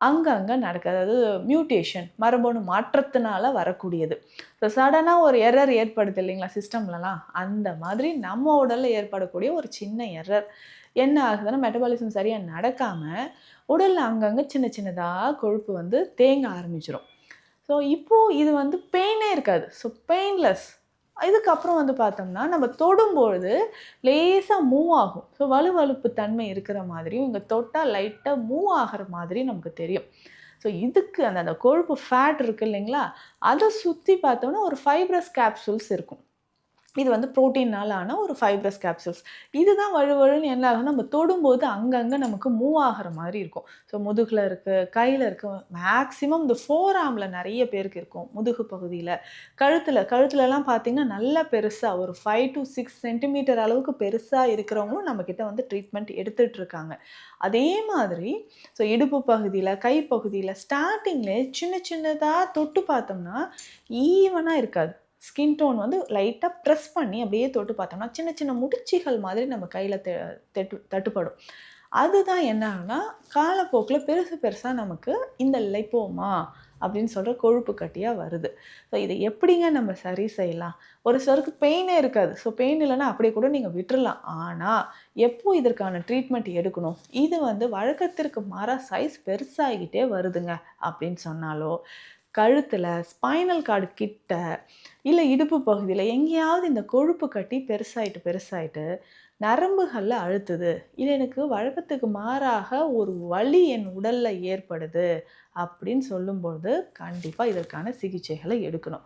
அங்கங்கே நடக்குது. அதாவது மியூட்டேஷன் மரபணு மாற்றத்தினால வரக்கூடியது. ஸோ சடனாக ஒரு எரர் ஏற்படுது இல்லைங்களா சிஸ்டம்லலாம் அந்த மாதிரி நம்ம உடலில் ஏற்படக்கூடிய ஒரு சின்ன எரர் என்ன ஆகுதுன்னா மெட்டபாலிசம் சரியாக நடக்காமல் உடலில் அங்கங்கே சின்ன சின்னதாக கொழுப்பு வந்து தேங்க ஆரம்பிச்சிடும் ஸோ இப்போது இது வந்து பெயினே இருக்காது. ஸோ பெயின்லெஸ் இதுக்கப்புறம் வந்து பார்த்தோம்னா நம்ம தொடும்பொழுது லேசாக மூவ் ஆகும். ஸோ வலுவழுப்பு தன்மை இருக்கிற மாதிரியும் இங்கே தொட்டால் லைட்டாக மூவ் ஆகிற மாதிரி நமக்கு தெரியும். ஸோ இதுக்கு அந்த அந்த கொழுப்பு ஃபேட் இருக்குது இல்லைங்களா? அதை சுற்றி பார்த்தோம்னா ஒரு ஃபைப்ரஸ் கேப்சூல்ஸ் இருக்கும். இது வந்து ப்ரோட்டீனால் ஆன ஒரு ஃபைப்ரஸ் கேப்சூல்ஸ் இதுதான் வழுவழுன்னு என்ன ஆகும் நம்ம தொடும்போது அங்கங்கே நமக்கு மூவ் ஆகிற மாதிரி இருக்கும். ஸோ முதுகில் இருக்குது கையில் இருக்குது மேக்ஸிமம் இந்த ஃபோர் ஆமில் நிறைய பேருக்கு இருக்கும் முதுகு பகுதியில். கழுத்தில் கழுத்துலலாம் பார்த்திங்கன்னா நல்லா பெருசாக ஒரு ஃபைவ் டு சிக்ஸ் சென்டிமீட்டர் அளவுக்கு பெருசாக இருக்கிறவங்களும் நம்மக்கிட்ட வந்து ட்ரீட்மெண்ட் எடுத்துகிட்டு இருக்காங்க. அதே மாதிரி ஸோ இடுப்பு பகுதியில் கைப்பகுதியில் ஸ்டார்டிங்கில் ஸ்டார்டிங்லேயே சின்ன சின்னதாக தொட்டு பார்த்தோம்னா ஈவனாக இருக்காது. ஸ்கின் டோன் வந்து லைட்டாக ப்ரெஸ் பண்ணி அப்படியே தொட்டு பார்த்தோம்னா சின்ன சின்ன முடிச்சிகள் மாதிரி நம்ம கையில் தட்டு தட்டுப்படும். அதுதான் என்னன்னா காலப்போக்கில் பெருசு பெருசாக நமக்கு இந்த லைப்போமா அப்படின்னு சொல்கிற கொழுப்பு கட்டியாக வருது. ஸோ இதை எப்படிங்க நம்ம சரி செய்யலாம்? ஒரு சிலருக்கு பெயினே இருக்காது. ஸோ பெயின் இல்லைன்னா அப்படியே கூட நீங்கள் விட்டுறலாம். ஆனால் எப்போ இதற்கான ட்ரீட்மெண்ட் எடுக்கணும்? இது வந்து வழக்கத்திற்கு மாறாக சைஸ் பெருசாகிக்கிட்டே வருதுங்க அப்படின்னு சொன்னாலோ கழுத்தில் ஸ்பைனல் கார்டு கிட்ட இல்லை இடுப்பு பகுதியில் எங்கேயாவது இந்த கொழுப்பு கட்டி பெருசாயிட்டு பெருசாயிட்டு நரம்புகளில் அழுத்துது. இல்லை எனக்கு வழக்கத்துக்கு மாறாக ஒரு வலி என் உடலில் ஏற்படுது அப்படின்னு சொல்லும்பொழுது கண்டிப்பாக இதற்கான சிகிச்சைகளை எடுக்கணும்.